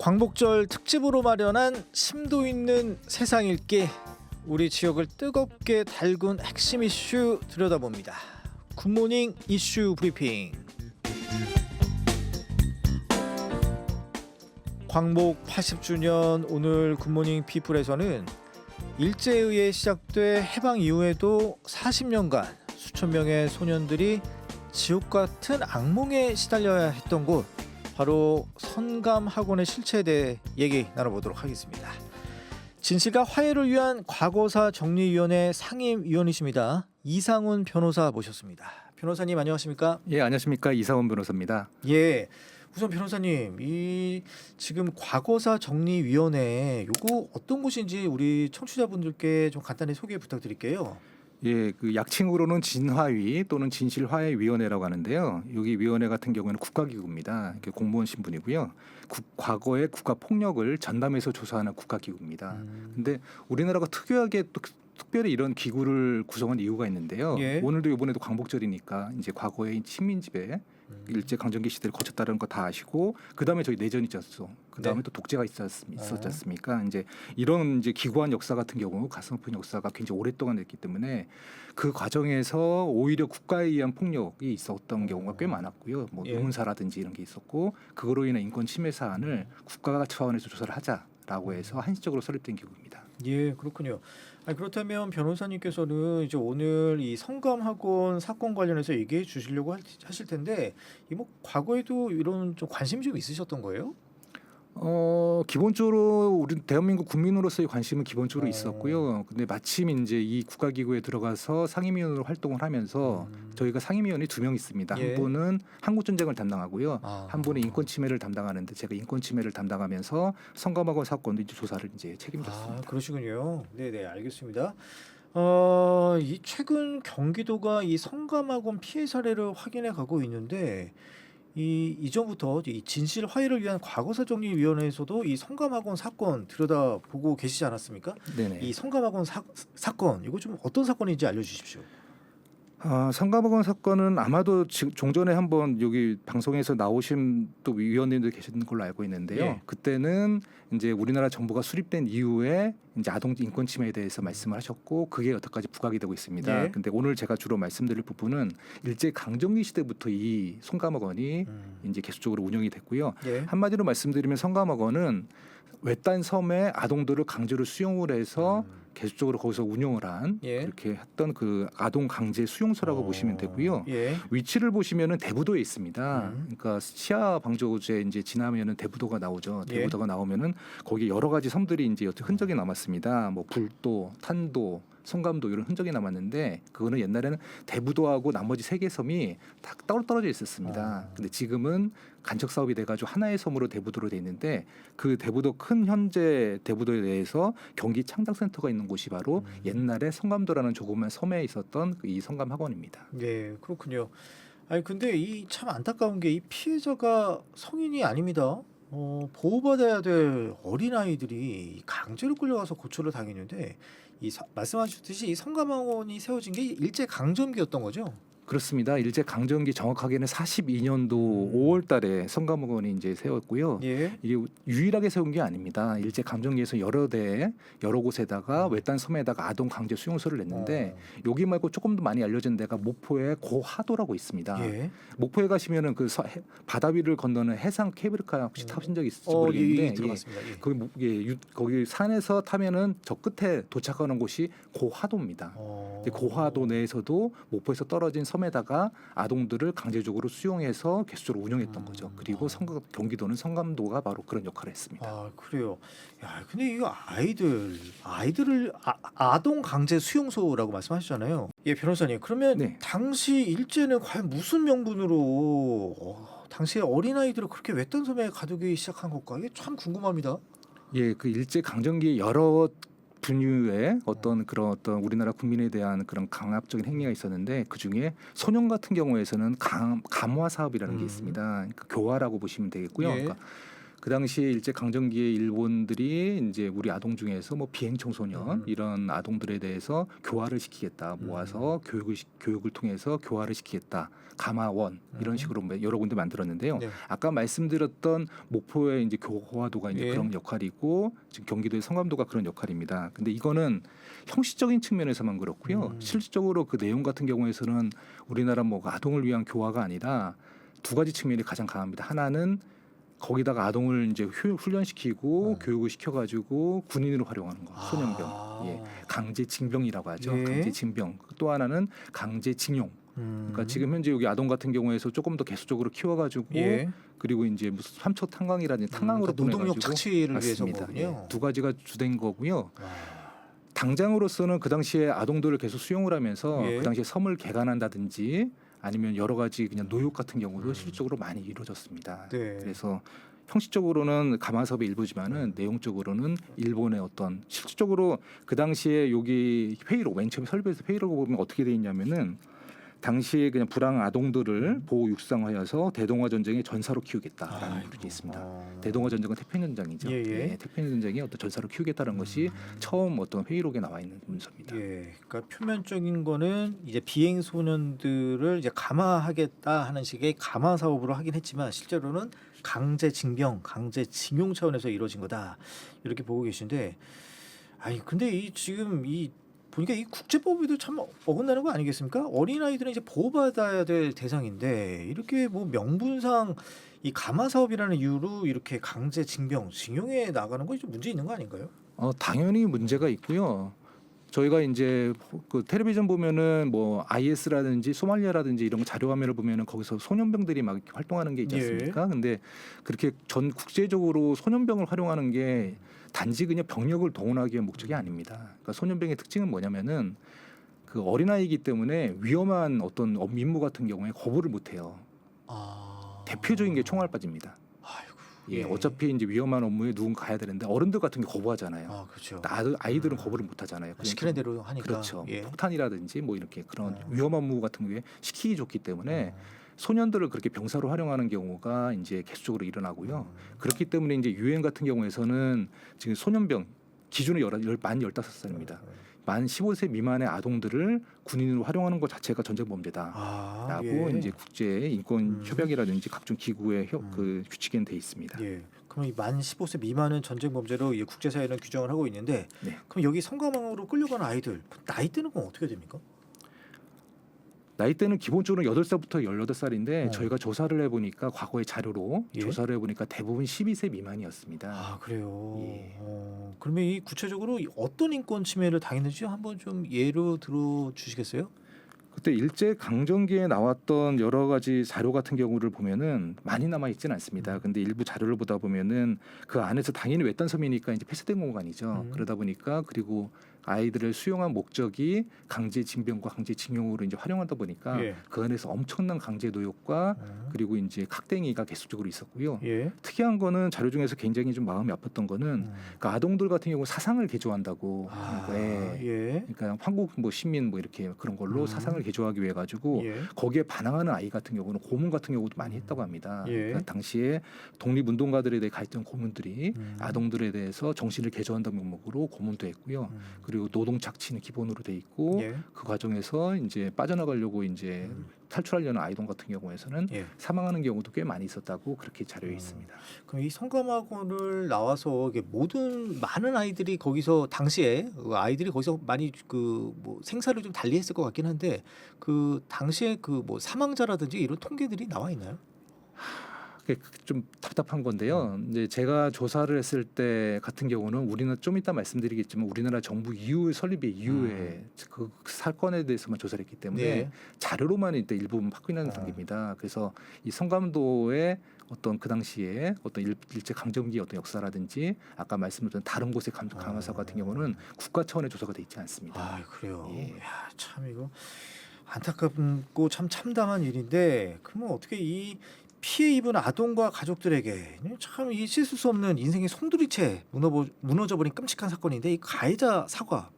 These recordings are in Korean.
광복절 특집으로 마련한 심도 있는 세상 읽기 우리 지역을 뜨겁게 달군 핵심 이슈 들여다봅니다. 굿모닝 이슈 브리핑. 광복 80주년 오늘 굿모닝 피플에서는 일제에 의해 시작돼 해방 이후에도 40년간 수천 명의 소년들이 지옥 같은 악몽에 시달려야 했던 곳 바로 선감 학원의 실체에 대해 얘기 나눠보도록 하겠습니다. 진실과 화해를 위한 과거사 정리위원회 상임위원이십니다. 이상훈 변호사 모셨습니다. 변호사님 안녕하십니까? 예, 안녕하십니까 이사원 변호사입니다. 예. 우선 변호사님, 이 지금 과거사 정리위원회 요거 어떤 곳인지 우리 청취자분들께 좀 간단히 소개 부탁드릴게요. 예, 그 약칭으로는 진화위 또는 진실화해위원회라고 하는데요. 여기 위원회 같은 경우에는 국가기구입니다. 공무원 신분이고요. 국, 과거의 국가 폭력을 전담해서 조사하는 국가기구입니다. 음, 근데 우리나라가 특유하게 또 특별히 이런 기구를 구성한 이유가 있는데요. 예. 오늘도 이번에도 광복절이니까 이제 과거의 식민 지배 음. 일제 강점기 시대를 거쳤다는 거 다 아시고 그 다음에 저희 내전이 있었어. 그 다음에 네. 또 독재가 있었, 있었지 어. 않습니까? 이제 이런 이제 기구한 역사 같은 경우 가슴 아픈 역사가 굉장히 오랫동안 됐기 때문에 그 과정에서 오히려 국가에 의한 폭력이 있었던 경우가 꽤 많았고요. 뭐 예. 유문사라든지 이런 게 있었고 그거로 인한 인권 침해 사안을 국가가 차원에서 조사를 하자라고 해서 한시적으로 설립된 기구입니다. 예, 그렇군요. 아니, 그렇다면 변호사님께서는 이제 오늘 이 성감학원 사건 관련해서 얘기해 주시려고 할- 하실 텐데 이 뭐 과거에도 이런 좀 관심이 좀 있으셨던 거예요? 어 기본적으로 우리 대한민국 국민으로서의 관심은 기본적으로 어. 있었고요. 근데 마침 이제 이 국가기구에 들어가서 상임위원으로 활동을 하면서 음. 저희가 상임위원이 두 명 있습니다. 예. 한 분은 한국 전쟁을 담당하고요. 아. 한 분은 인권 침해를 담당하는데 제가 인권 침해를 담당하면서 성감학원 사건도 이제 조사를 이제 아, 책임졌습니다. 그러시군요. 네, 네, 알겠습니다. 어, 이 최근 경기도가 이 성감학원 피해 사례를 확인해 가고 있는데 이 이전부터 이 진실 화해를 위한 과거사 정리 위원회에서도 이 성감학원 사건 들여다 보고 계시지 않았습니까? 네네. 이 성감학원 사, 사건 이거 좀 어떤 사건인지 알려 주십시오. 아, 성감학원 사건은 아마도 지- 종전에 한번 여기 방송에서 나오신 또 위원님들 계신 걸로 알고 있는데요. 예. 그때는 이제 우리나라 정부가 수립된 이후에 이제 아동 인권 침해에 대해서 말씀을 하셨고 그게 여태까지 부각이 되고 있습니다. 예. 근데 오늘 제가 주로 말씀드릴 부분은 일제 강점기 시대부터 이 성감학원이 음. 이제 계속적으로 운영이 됐고요. 예. 한마디로 말씀드리면 성감학원은 외딴 섬에 아동들을 강제로 수용을 해서 음. 계속적으로 거기서 운영을 한 예. 그렇게 했던 그 아동 강제 수용소라고 어, 보시면 되고요. 예. 위치를 보시면은 대부도에 있습니다. 음. 그러니까 시야 방조제 이제 지나면은 대부도가 나오죠. 예. 대부도가 나오면은 거기 여러 가지 섬들이 이제 여태 흔적이 남았습니다. 뭐 불도, 탄도, 성감도 이런 흔적이 남았는데 그거는 옛날에는 대부도하고 나머지 세 개 섬이 다 따로 떨어져 있었습니다. 아. 근데 지금은 간척 사업이 돼가지고 하나의 섬으로 대부도로 돼 있는데 그 대부도 큰 현재 대부도에 대해서 경기 창작 센터가 있는 곳이 바로 음. 옛날에 성감도라는 조그만 섬에 있었던 그이 성감 학원입니다. 예, 그렇군요. 아니 근데 이 참 안타까운 게 이 피해자가 성인이 아닙니다. 어, 보호받아야 될 어린 아이들이 강제로 끌려가서 고초를 당했는데 이 서- 말씀하셨듯이 이 성감학원이 세워진 게 일제 강점기였던 거죠. 그렇습니다. 일제 강점기 정확하게는 42년도 5월달에 성감학원이 이제 세웠고요. 예. 이게 유일하게 세운 게 아닙니다. 일제 강점기에서 여러 대 여러 곳에다가 외딴 섬에다가 아동 강제 수용소를 냈는데 여기 말고 조금 더 많이 알려진 데가 목포의 고하도라고 있습니다. 예. 목포에 가시면은 그 서- 해- 바다 위를 건너는 해상 케이블카 혹시 음. 타보신 적 있을지 어, 예, 모르겠는데 예, 예. 들어갔습니다. 예. 거기 목- 예, 유- 거기 산에서 타면은 저 끝에 도착하는 곳이 고하도입니다. 어. 고하도 내에서도 목포에서 떨어진 섬 에다가 아동들을 강제적으로 수용해서 계속적으로 운영했던 음. 거죠. 그리고 성감, 경기도는 성감도가 바로 그런 역할을 했습니다. 아 그래요. 야 근데 이거 아이들 아이들을 아, 아동 강제 수용소라고 말씀하셨잖아요. 예 변호사님 그러면 네. 당시 일제는 과연 무슨 명분으로 어, 당시에 어린 아이들을 그렇게 외딴 섬에 가두기 시작한 걸까? 이게 참 궁금합니다. 예, 그 일제 강점기 여러 분류의 어떤 그런 어떤 우리나라 국민에 대한 그런 강압적인 행위가 있었는데 그 중에 소년 같은 경우에서는 감, 감화 사업이라는 음. 게 있습니다. 그러니까 교화라고 보시면 되겠고요. 예. 그러니까 그 당시에 일제 강점기에 일본들이 이제 우리 아동 중에서 뭐 비행 청소년 음. 이런 아동들에 대해서 교화를 시키겠다 모아서 교육을 시- 교육을 통해서 교화를 시키겠다 가마원 이런 음. 식으로 뭐 여러 군데 만들었는데요. 네. 아까 말씀드렸던 목포의 이제 교화도가 이제 예. 그런 역할이고 지금 경기도의 성감도가 그런 역할입니다. 근데 이거는 형식적인 측면에서만 그렇고요. 음. 실질적으로 그 내용 같은 경우에서는 우리나라 뭐 아동을 위한 교화가 아니라 두 가지 측면이 가장 강합니다. 하나는 거기다가 아동을 이제 휴- 훈련시키고 음. 교육을 시켜가지고 군인으로 활용하는 거, 소년병, 아. 예, 강제 징병이라고 하죠. 예. 강제 징병. 또 하나는 강제 징용. 음. 그러니까 지금 현재 여기 아동 같은 경우에서 조금 더 계속적으로 키워가지고 예. 그리고 이제 무슨 삼초 탄광이라든지 탄광으로 음, 그러니까 노동력 보내가지고 착취를 위해서 맞습니다. 거군요. 예, 두 가지가 주된 거고요. 와. 당장으로서는 그 당시에 아동들을 계속 수용을 하면서 예. 그 당시에 섬을 개간한다든지 아니면 여러 가지 그냥 노역 같은 경우도 음. 실질적으로 많이 이루어졌습니다. 네. 그래서 형식적으로는 가마섭의 일부지만은 내용적으로는 일본의 어떤 실질적으로 그 당시에 여기 회의록 맨 처음 설비에서 회의록을 보면 어떻게 돼 있냐면은 당시에 그냥 불황 아동들을 보호 육상하여서 대동아 전쟁의 전사로 키우겠다라는 아이고. 부분이 있습니다. 어. 대동아 전쟁은 태평양 전쟁이죠. 예, 예. 태평양 전쟁이 어떤 전사로 키우겠다는 것이 음. 처음 어떤 회의록에 나와 있는 문서입니다. 예, 그러니까 표면적인 거는 이제 비행 소년들을 이제 감화하겠다 하는 식의 감화 사업으로 하긴 했지만 실제로는 강제 징병, 강제 징용 차원에서 이루어진 거다 이렇게 보고 계신데, 아니 근데 이 지금 이 보니까 이 국제법에도 참 어긋나는 거 아니겠습니까? 어린 아이들은 이제 보호받아야 될 대상인데 이렇게 뭐 명분상 이 감화 사업이라는 이유로 이렇게 강제 징병, 징용에 나가는 거좀 문제 있는 거 아닌가요? 어, 당연히 문제가 있고요. 저희가 이제 그 텔레비전 보면은 뭐 IS라든지 소말리아라든지 이런 자료 화면을 보면은 거기서 소년병들이 막 활동하는 게 있지 예. 않습니까? 근데 그렇게 전 국제적으로 소년병을 활용하는 게 단지 그냥 병력을 동원하기 위한 목적이 아닙니다. 그러니까 소년병의 특징은 뭐냐면은 그 어린아이이기 때문에 위험한 어떤 업- 임무 같은 경우에 거부를 못 해요. 아... 대표적인 게 총알바지입니다. 아이고. 예, 어차피 이제 위험한 업무에 누군가 가야 되는데 어른들 같은 게 거부하잖아요. 아 그렇죠. 아들, 아이들은 음. 거부를 못 하잖아요. 시키는 대로 하니까. 그렇죠. 예. 폭탄이라든지 뭐 이렇게 그런 어. 위험한 무기 같은 게 시키기 좋기 때문에 어. 소년들을 그렇게 병사로 활용하는 경우가 이제 계속적으로 일어나고요. 음. 그렇기 때문에 이제 유엔 같은 경우에서는 지금 소년병 기준은 열, 열, 만 15살입니다. 만 15세 미만의 아동들을 군인으로 활용하는 것 자체가 전쟁 범죄다. 아, 라고 예. 이제 국제 인권 음. 협약이라든지 각종 기구의 협, 음. 그 규칙에는 돼 있습니다. 예. 그럼 이 만 15세 미만은 전쟁 범죄로 이 국제사회는 규정을 하고 있는데 네. 그럼 여기 성감망으로 끌려가는 아이들 나이대는 그럼 어떻게 됩니까? 나이대는 기본적으로 8살부터 18살인데 어. 저희가 조사를 해보니까 과거의 자료로 예? 조사를 해보니까 대부분 12세 미만이었습니다. 아 그래요. 예. 어, 그러면 이 구체적으로 이 어떤 인권 침해를 당했는지 한번 좀 예로 들어 주시겠어요? 그때 일제 강점기에 나왔던 여러 가지 자료 같은 경우를 보면은 많이 남아 있지는 않습니다. 음. 근데 일부 자료를 보다 보면은 그 안에서 당연히 외딴 섬이니까 이제 폐쇄된 공간이죠. 음. 그러다 보니까 그리고 아이들을 수용한 목적이 강제 징병과 강제 징용으로 이제 활용하다 보니까 예. 그 안에서 엄청난 강제 노역과 어. 그리고 이제 학대행위가 계속적으로 있었고요. 예. 특이한 거는 자료 중에서 굉장히 좀 마음이 아팠던 거는 음. 그 아동들 같은 경우 사상을 개조한다고 아, 거예요. 예. 그러니까 한국 뭐 시민 뭐 이렇게 그런 걸로 음. 사상을 개조하기 위해 가지고 예. 거기에 반항하는 아이 같은 경우는 고문 같은 경우도 많이 했다고 합니다. 예. 그러니까 당시에 독립운동가들에 대해 가했던 고문들이 음. 아동들에 대해서 정신을 개조한다는 명목으로 고문도 했고요. 음. 그리고 노동 착취는 기본으로 돼 있고 예. 그 과정에서 이제 빠져나가려고 이제 음. 탈출하려는 아이동 같은 경우에서는 예. 사망하는 경우도 꽤 많이 있었다고 그렇게 자료에 음. 있습니다. 그럼 이 성감학원을 나와서 모든 많은 아이들이 거기서 당시에 그 아이들이 거기서 많이 그 뭐 생사를 좀 달리했을 것 같긴 한데 그 당시에 그 뭐 사망자라든지 이런 통계들이 나와 있나요? 그게 좀 답답한 건데요. 이제 제가 조사를 했을 때 같은 경우는 우리는 좀 이따 말씀드리겠지만 우리나라 정부 이후 설립 이후에 그 사건에 대해서만 조사를 했기 때문에 네. 자료로만 일단 일부분 확인하는 아. 단계입니다. 그래서 이 성감도의 어떤 그 당시에 어떤 일, 일제 강점기 어떤 역사라든지 아까 말씀드렸던 다른 곳의 감, 강화사 같은 경우는 국가 차원의 조사가 돼 있지 않습니다. 아 그래요. 예. 야, 참 이거 안타깝고 참 참담한 일인데 그러면 어떻게 이 피해 입은 아동과 가족들에게 참이 씻을 수 없는 인생의 송두리째 무너버, 무너져 버린 끔찍한 사건인데 이 가해자 사과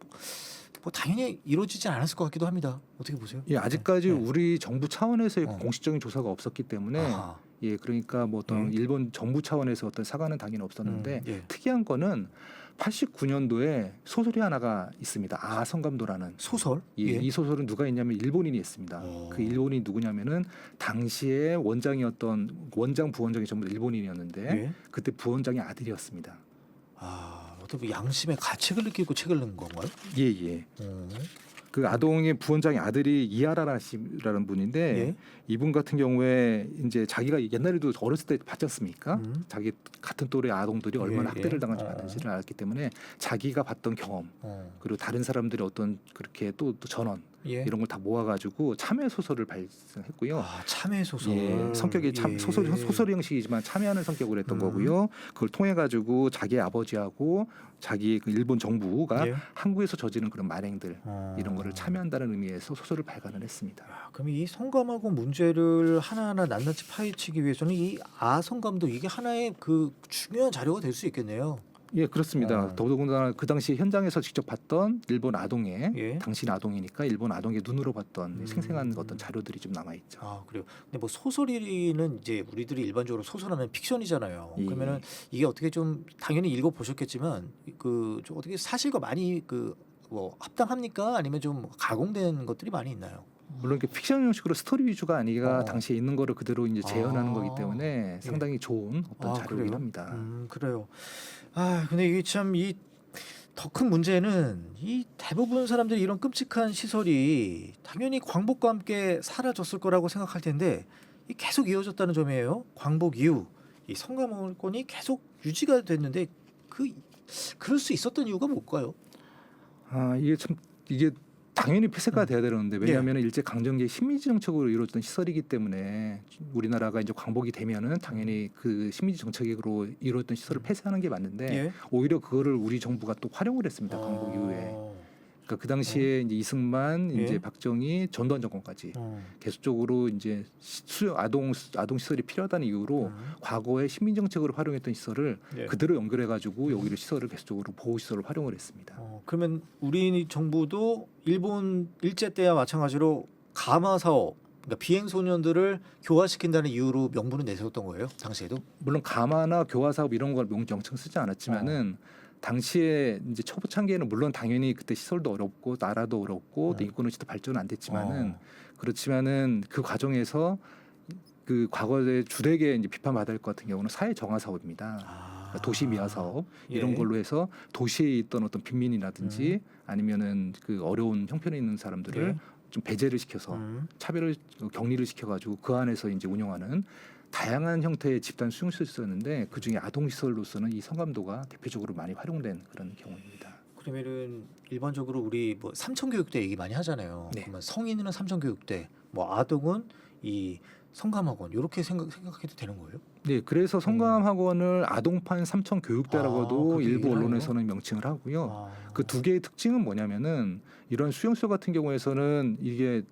뭐 당연히 이루어지지 않았을 것 같기도 합니다. 어떻게 보세요? 예, 아직까지 네. 우리 정부 차원에서의 어. 공식적인 조사가 없었기 때문에 아하. 예, 그러니까 뭐 어떤 예. 일본 정부 차원에서 어떤 사과는 당연히 없었는데 음, 예. 특이한 거는 89년도에 소설이 하나가 있습니다. 아 성감도라는. 소설? 예, 이 소설은 누가 했냐면 일본인이 했습니다. 오. 그 일본인이 누구냐면은 당시에 원장이었던 원장 부원장이 전부 다 일본인이었는데 예. 그때 부원장의 아들이었습니다. 아, 어떻게 보면 양심의 가책을 느끼고 책을 넣은 건가요? 예, 예. 어. 그 아동의 부원장의 아들이 이하라라시라는 분인데 예. 이분 같은 경우에 이제 자기가 옛날에도 어렸을 때 봤지 않습니까? 음. 자기 같은 또래 아동들이 얼마나 예, 학대를 예. 당하지 어. 않는지를 알았기 때문에 자기가 봤던 경험 어. 그리고 다른 사람들의 어떤 그렇게 또, 또 전원 예. 이런 걸 다 모아가지고 참여 소설을 발생했고요. 아, 참회 소설. 예, 성격이 참 예. 소설 소설 형식이지만 참여하는 성격으로 했던 음. 거고요. 그걸 통해 가지고 자기 아버지하고 자기 그 일본 정부가 예. 한국에서 저지른 그런 만행들 어. 이런 거를 참여한다는 의미에서 소설을 발간을 했습니다. 야, 그럼 이 성감하고 문제를 하나하나 낱낱이 파헤치기 위해서는 이 아성감도 이게 하나의 그 중요한 자료가 될 수 있겠네요. 예, 그렇습니다. 어. 더더군다나 그 당시 현장에서 직접 봤던 일본 아동의 예. 당신 아동이니까 일본 아동의 눈으로 봤던 음. 생생한 어떤 자료들이 좀 남아 있죠. 아 그래요. 근데 뭐 소설이는 이제 우리들이 일반적으로 소설하면 픽션이잖아요. 예. 그러면은 이게 어떻게 좀 당연히 읽어 보셨겠지만 그좀 어떻게 사실과 많이 그 뭐 합당합니까? 아니면 좀 가공된 것들이 많이 있나요? 물론 이렇게 픽션 형식으로 스토리 위주가 아니라 어. 당시에 있는 거를 그대로 이제 재현하는 아. 거기 때문에 상당히 좋은 어떤 아, 자료이긴? 합니다. 음 그래요. 아 근데 이게 참 이 더 큰 문제는 이 대부분 사람들이 이런 끔찍한 시설이 당연히 광복과 함께 사라졌을 거라고 생각할 텐데 이 계속 이어졌다는 점이에요. 광복 이후 이 성감원권이 계속 유지가 됐는데 그 그럴 수 있었던 이유가 뭘까요? 아 이게 참 이게 당연히 폐쇄가 음. 돼야 되는데 왜냐하면 일제 강점기의 식민지 정책으로 이루어졌던 시설이기 때문에 우리나라가 이제 광복이 되면은 당연히 그 식민지 정책으로 이루어졌던 시설을 폐쇄하는 게 맞는데 예. 오히려 그거를 우리 정부가 또 활용을 했습니다 광복 이후에 어, 그러니까 그 당시에 이제 이승만 예. 이제 박정희 전두환 정권까지 어. 계속적으로 이제 수 아동 아동 시설이 필요하다는 이유로 음. 과거에 식민 정책으로 활용했던 시설을 예. 그대로 연결해 가지고 여기를 시설을 계속적으로 보호 시설을 활용을 했습니다. 어, 그러면 우리 정부도 일본 일제 때와 마찬가지로 가마 사업, 그러니까 비행 소년들을 교화시킨다는 이유로 명분을 내세웠던 거예요, 당시에도. 물론 가마나 교화 사업 이런 걸 명칭 쓰지 않았지만은 당시에 이제 초보 창기에는 물론 당연히 그때 시설도 어렵고 나라도 어렵고 음. 인권 의식도 발전은 안 됐지만은 어. 그렇지만은 그 과정에서 그 과거에 주되게 이제 비판받을 것 같은 경우는 사회 정화 사업입니다. 아. 도시 미화 사업 예. 이런 걸로 해서 도시에 있던 어떤 빈민이라든지 음. 아니면은 그 어려운 형편에 있는 사람들을 예. 좀 배제를 시켜서 음. 차별을 격리를 시켜가지고 그 안에서 이제 운영하는 다양한 형태의 집단 수용시설이 있었는데 그 중에 아동 시설로서는 이 성감도가 대표적으로 많이 활용된 그런 경우입니다. 그러면은 일반적으로 우리 뭐 삼천 교육대 얘기 많이 하잖아요. 네. 그러면 성인은 삼천 교육대, 뭐 아동은 이 성감학원 이렇게 생각 생각해도 되는 거예요? 네, 그래서 성감 학원을 아동판 삼청 교육대라고도 아, 일부 언론에서는 명칭을 하고요. 아. 그두 개의 특징은 뭐냐면은 이런 수용소 같은 경우에서는 이게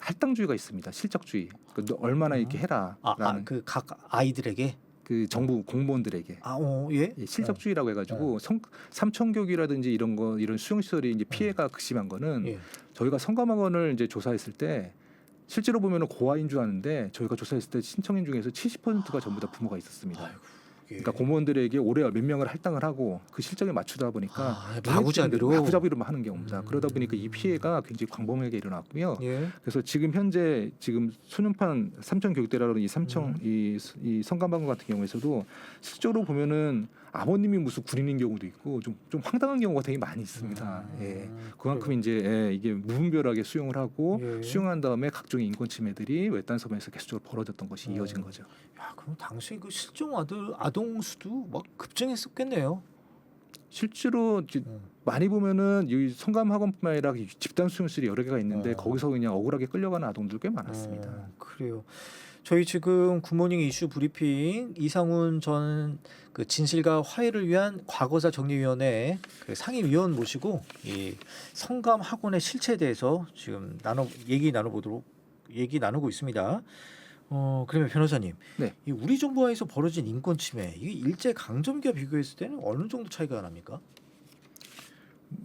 할당주의가 있습니다. 실적주의. 그러니까 너 얼마나 이렇게 해라라는 아, 아, 그각 아이들에게 그 정부 공무원들에게 아, 어, 예? 예, 실적주의라고 해가지고 성, 삼청교육이라든지 이런 거 이런 수용시설이 이제 피해가 극심한 거는 예. 저희가 성감학원을 이제 조사했을 때 실제로 보면은 고아인 줄 아는데 저희가 조사했을 때 신청인 중에서 70%가 전부 다 부모가 있었습니다. 아이고, 예. 그러니까 공무원들에게 올해 몇 명을 할당을 하고 그 실적에 맞추다 보니까 아, 마구잡이로? 마구잡이로만 하는 경우입니다. 음. 그러다 보니까 이 피해가 굉장히 광범위하게 일어났고요. 예. 그래서 지금 현재 지금 소년판 삼청 교육대라는 이 삼청 음. 이, 이 성감방구 같은 경우에서도 실제로 보면은 아버님이 무슨 군인인 경우도 있고 좀 좀 황당한 경우가 되게 많이 있습니다. 음, 예. 그만큼 이제 예, 이게 무분별하게 수용을 하고 예. 수용한 다음에 각종의 인권 침해들이 외딴 섬에서 계속적으로 벌어졌던 것이 어. 이어진 거죠. 야, 그럼 당시 그 실종 아들 아동 수도 막 급증했었겠네요. 실제로 음. 많이 보면은 이 성감 학원뿐만 아니라 이 집단 수용실이 여러 개가 있는데 어. 거기서 그냥 억울하게 끌려가는 아동들 꽤 많았습니다. 어, 그래요. 저희 지금 굿모닝 이슈 브리핑 이상훈 전 그 진실과 화해를 위한 과거사 정리위원회 그 상임위원 모시고 이 성감 학원의 실체에 대해서 지금 나눠 얘기 나눠보도록 얘기 나누고 있습니다. 어 그러면 변호사님, 네. 이 우리 정부와에서 벌어진 인권 침해 이게 일제 강점기와 비교했을 때는 어느 정도 차이가 납니까?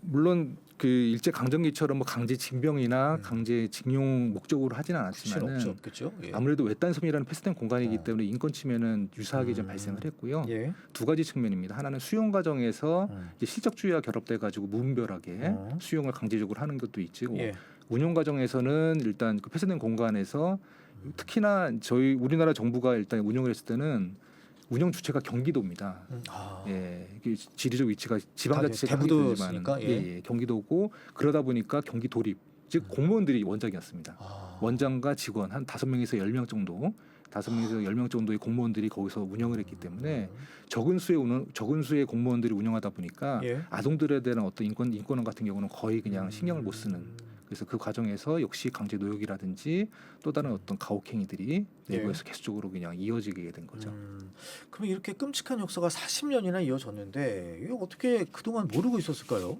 물론 그 일제 강점기처럼 뭐 강제 징병이나 음. 강제 징용 목적으로 하지는 않았지만 없죠, 그렇죠? 예. 아무래도 외딴 섬이라는 폐쇄된 공간이기 어. 때문에 인권 침해는 유사하게 좀 음. 발생을 했고요. 예. 두 가지 측면입니다. 하나는 수용 과정에서 음. 이제 실적주의와 결합돼 가지고 무분별하게 어. 수용을 강제적으로 하는 것도 있지. 예. 운영 과정에서는 일단 그 폐쇄된 공간에서 특히나 저희 우리나라 정부가 일단 운영을 했을 때는 운영 주체가 경기도입니다. 음. 아. 예, 이게 지리적 위치가 아, 지방자치가 네, 대부도였으니까, 예. 예. 예, 경기도고 그러다 보니까 경기 도립 즉 공무원들이 원장이었습니다. 아. 원장과 직원 한 다섯 명에서 열 명 정도, 다섯 명에서 열 명 정도의 공무원들이 거기서 운영을 했기 때문에 적은 수의 운영, 적은 수의 공무원들이 운영하다 보니까 예. 아동들에 대한 어떤 인권 인권원 같은 경우는 거의 그냥 신경을 못 쓰는 음. 그래서 그 과정에서 역시 강제 노역이라든지 또 다른 어떤 가혹행위들이 예. 내부에서 계속적으로 그냥 이어지게 된 거죠. 음. 그럼 이렇게 끔찍한 역사가 40년이나 이어졌는데 이거 어떻게 그동안 모르고 있었을까요?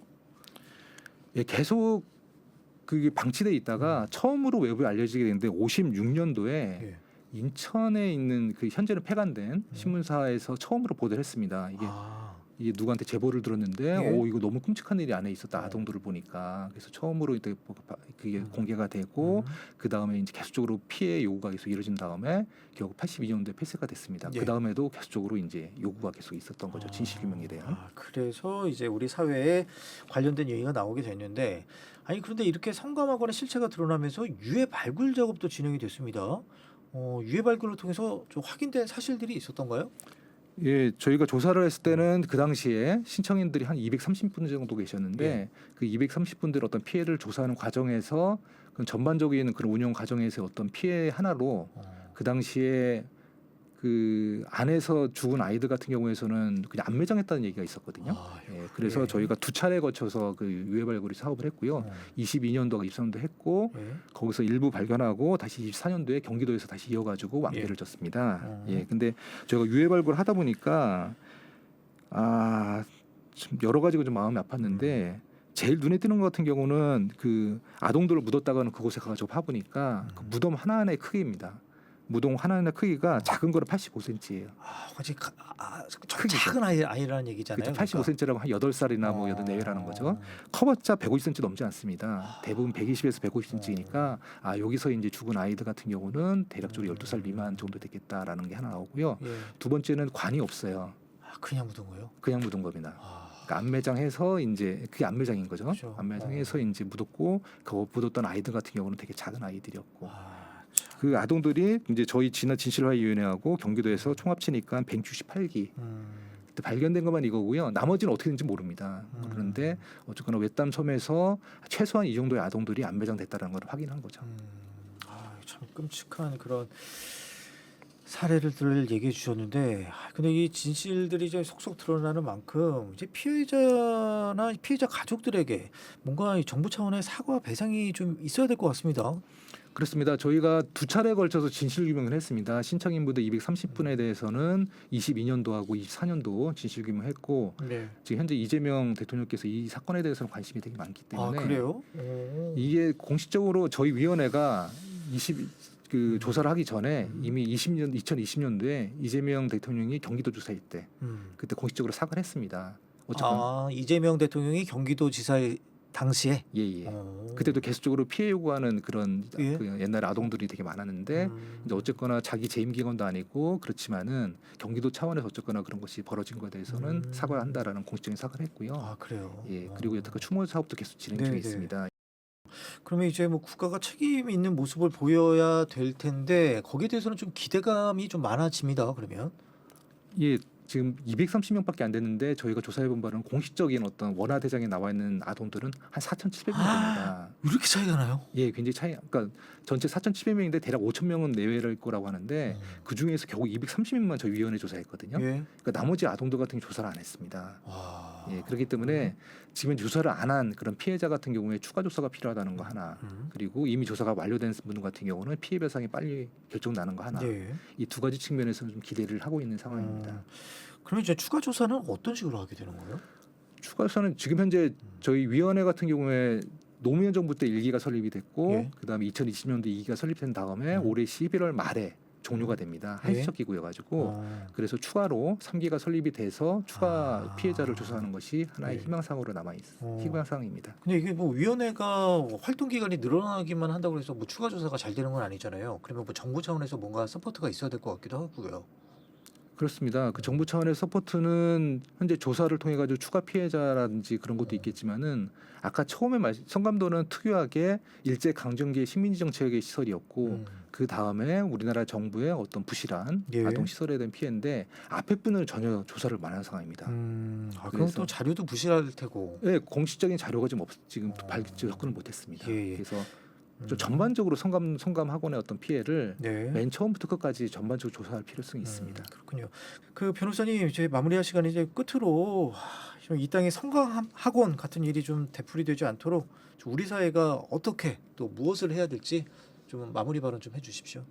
예, 계속 그게 방치돼 있다가 처음으로 외부에 알려지게 됐는데 56년도에 음. 예. 인천에 있는 그 현재는 폐간된 음. 신문사에서 처음으로 보도를 했습니다. 이게 아. 이게 누구한테 제보를 들었는데 예. 오 이거 너무 끔찍한 일이 안에 있었다 어. 아동들을 보니까 그래서 처음으로 이때 뭐 그게 음. 공개가 되고 음. 그 다음에 이제 계속적으로 피해 요구가 계속 이루어진 다음에 결국 82년도에 폐쇄가 됐습니다. 예. 그 다음에도 계속적으로 이제 요구가 계속 있었던 거죠 진실 규명에 대한. 아, 그래서 이제 우리 사회에 관련된 얘기가 나오게 됐는데 아니 그런데 이렇게 성감하거나 실체가 드러나면서 유해 발굴 작업도 진행이 됐습니다. 어, 유해 발굴을 통해서 좀 확인된 사실들이 있었던가요? 예, 저희가 조사를 했을 때는 그 당시에 신청인들이 한 230분 정도 계셨는데 예. 그 230분들 어떤 피해를 조사하는 과정에서 그 전반적인 그런 운영 과정에서 어떤 피해 하나로 어. 그 당시에 그 안에서 죽은 아이들 같은 경우에서는 그냥 안 매장했다는 얘기가 있었거든요. 아, 예, 그래서 예. 저희가 두 차례 거쳐서 그 유해 발굴이 사업을 했고요. 어. 22년도가 23년도 했고 예. 거기서 일부 발견하고 다시 24년도에 경기도에서 다시 이어가지고 완결을 예. 졌습니다. 어. 예, 근데 저희가 유해 발굴 하다 보니까 아, 좀 여러 가지가 좀 마음이 아팠는데 음. 제일 눈에 띄는 것 같은 경우는 그 아동들을 묻었다가는 그곳에 가가지고 파보니까 그 음. 무덤 하나하나의 크기입니다. 무덤 하나하나의 크기가 작은 거는 85cm예요. 아, 가- 아, 좀 크기죠. 작은 아이 아이라는 얘기잖아요. 그렇죠. 85cm라고 한 8살이나 뭐 어. 여덟 내외라는 거죠. 커봤자 150cm 넘지 않습니다. 아. 대부분 120에서 150cm니까 아 여기서 이제 죽은 아이들 같은 경우는 대략적으로 음. 12살 미만 정도 되겠다라는 게 하나 나오고요. 예. 두 번째는 관이 없어요. 아, 그냥 묻은 거요? 그냥 묻은 겁니다. 아. 그러니까 안매장해서 이제 그게 안매장인 거죠. 그렇죠. 안매장해서 이제 묻었고 그 묻었던 아이들 같은 경우는 되게 작은 아이들이었고 아, 참. 그 아동들이 이제 저희 진화 진실화위원회하고 경기도에서 총합치니까 168기 음. 그때 발견된 것만 이거고요. 나머지는 어떻게 된지 모릅니다. 음. 그런데 어쨌거나 외딴 섬에서 최소한 이 정도의 아동들이 안 매장됐다는 걸 확인한 거죠. 음, 아, 참 끔찍한 그런 사례들을 얘기해 주셨는데, 아, 근데 이 진실들이 이제 속속 드러나는 만큼 이제 피해자나 피해자 가족들에게 뭔가 이 정부 차원의 사과 배상이 좀 있어야 될 것 같습니다. 그렇습니다. 저희가 두 차례 걸쳐서 진실 규명을 했습니다. 신청인분들 230분에 대해서는 22년도하고 24년도 진실 규명했고 네. 지금 현재 이재명 대통령께서 이 사건에 대해서는 관심이 되게 많기 아 때문에 그래요? 오. 이게 공식적으로 저희 위원회가 20그 음. 조사를 하기 전에 음. 이미 20년 2020년도에 이재명 대통령이 경기도 주사일 때 음. 그때 공식적으로 사과를 했습니다. 어쨌건 아 이재명 대통령이 경기도지사 당시에 예예. 어. 그때도 계속적으로 피해 요구하는 그런 예. 그 옛날 아동들이 되게 많았는데 음. 이제 어쨌거나 자기 재임 기관도 아니고 그렇지만은 경기도 차원에서 어쨌거나 그런 것이 벌어진 거에 대해서는 음. 사과를 한다라는 공식적인 사과를 했고요. 아 그래요. 예 어. 그리고 여태까지 추모 사업도 계속 진행 중에 네네. 있습니다. 그러면 이제 뭐 국가가 책임 있는 모습을 보여야 될 텐데 거기에 대해서는 좀 기대감이 좀 많아집니다. 그러면 예 지금 230명밖에 안 됐는데 저희가 조사해 본 바로는 공식적인 어떤 원화 대장에 나와 있는 아동들은 한 4,700명 됩니다. 이렇게 차이가 나요? 예, 굉장히 차이. 그러니까 전체 4,700명인데 대략 5,000명은 내외일 거라고 하는데 그 중에서 겨우 230명만 저희 위원회 조사했거든요. 예. 그러니까 나머지 아동들 같은 경우 조사를 안 했습니다. 와. 예, 그렇기 때문에 지금 조사를 안 한 그런 피해자 같은 경우에 추가 조사가 필요하다는 거 하나. 음. 그리고 이미 조사가 완료된 분 같은 경우는 피해 배상이 빨리 결정 나는 거 하나. 예. 이두 가지 측면에서 좀 기대를 하고 있는 상황입니다. 음. 그러면 이제 추가 조사는 어떤 식으로 하게 되는 거예요? 추가 조사는 지금 현재 저희 위원회 같은 경우에 노무현 정부 때 일기가 설립이 됐고 예. 그다음에 2020년도 2기가 설립된 다음에 음. 올해 11월 말에 종료가 됩니다. 네. 한시적 기구여가지고 어. 그래서 추가로 3기가 설립이 돼서 추가 아. 피해자를 조사하는 것이 하나의 네. 희망사항으로 남아 있 어. 희망사항입니다. 근데 이게 뭐 위원회가 활동 기간이 늘어나기만 한다고 해서 뭐 추가 조사가 잘 되는 건 아니잖아요. 그러면 뭐 정부 차원에서 뭔가 서포트가 있어야 될 것 같기도 하고요. 그렇습니다. 그 정부 차원의 서포트는 현재 조사를 통해 가지고 추가 피해자라든지 그런 것도 음. 있겠지만은 아까 처음에 말 성감도는 특유하게 일제 강점기의 식민지 정책의 시설이었고 음. 그 다음에 우리나라 정부의 어떤 부실한 예. 아동 시설에 대한 피해인데 앞에 분을 전혀 조사를 말한 상황입니다. 음. 아, 그럼 또 자료도 부실할 테고. 네, 공식적인 자료가 좀 없, 지금 어. 발 접근을 못했습니다. 예, 예. 그래서 음. 좀 전반적으로 성감 성감 학원의 어떤 피해를 네. 맨 처음부터 끝까지 전반적으로 조사할 필요성이 있습니다. 음, 그렇군요. 그 변호사님 이제 마무리할 시간이 이제 끝으로 하, 좀이 땅에 성강 학원 같은 일이 좀 되풀이되지 않도록 좀 우리 사회가 어떻게 또 무엇을 해야 될지 좀 마무리 발언 좀 해주십시오.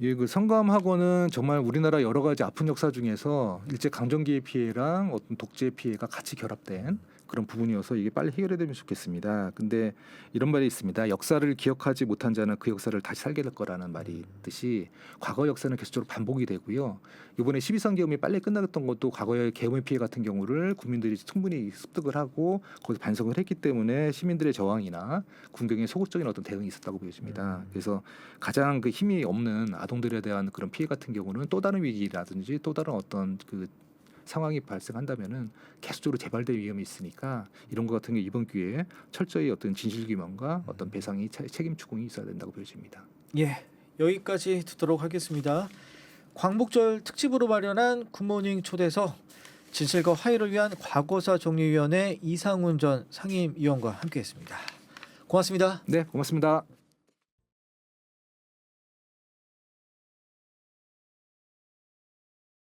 예, 그 성감 학원은 정말 우리나라 여러 가지 아픈 역사 중에서 일제 강점기의 피해랑 어떤 독재의 피해가 같이 결합된 그런 부분이어서 이게 빨리 해결되면 좋겠습니다. 근데 이런 말이 있습니다. 역사를 기억하지 못한 자는 그 역사를 다시 살게 될 거라는 말이 있듯이 과거 역사는 계속적으로 반복이 되고요. 이번에 12.3 계엄이 빨리 끝나겠던 것도 과거의 계엄의 피해 같은 경우를 국민들이 충분히 습득을 하고 거기서 반성을 했기 때문에 시민들의 저항이나 군경의 소극적인 어떤 대응이 있었다고 보여집니다. 음. 그래서 가장 그 힘이 없는 아동들에 대한 그런 피해 같은 경우는 또 다른 위기라든지 또 다른 어떤 그 상황이 발생한다면은 계속적으로 재발될 위험이 있으니까 이런 것 같은 게 이번 기회에 철저히 어떤 진실 규명과 어떤 배상이 차- 책임 추궁이 있어야 된다고 보여집니다. 예, 여기까지 듣도록 하겠습니다. 광복절 특집으로 마련한 굿모닝 초대서 진실과 화해를 위한 과거사 정리위원회 이상훈 전 상임위원과 함께했습니다. 고맙습니다. 네, 고맙습니다.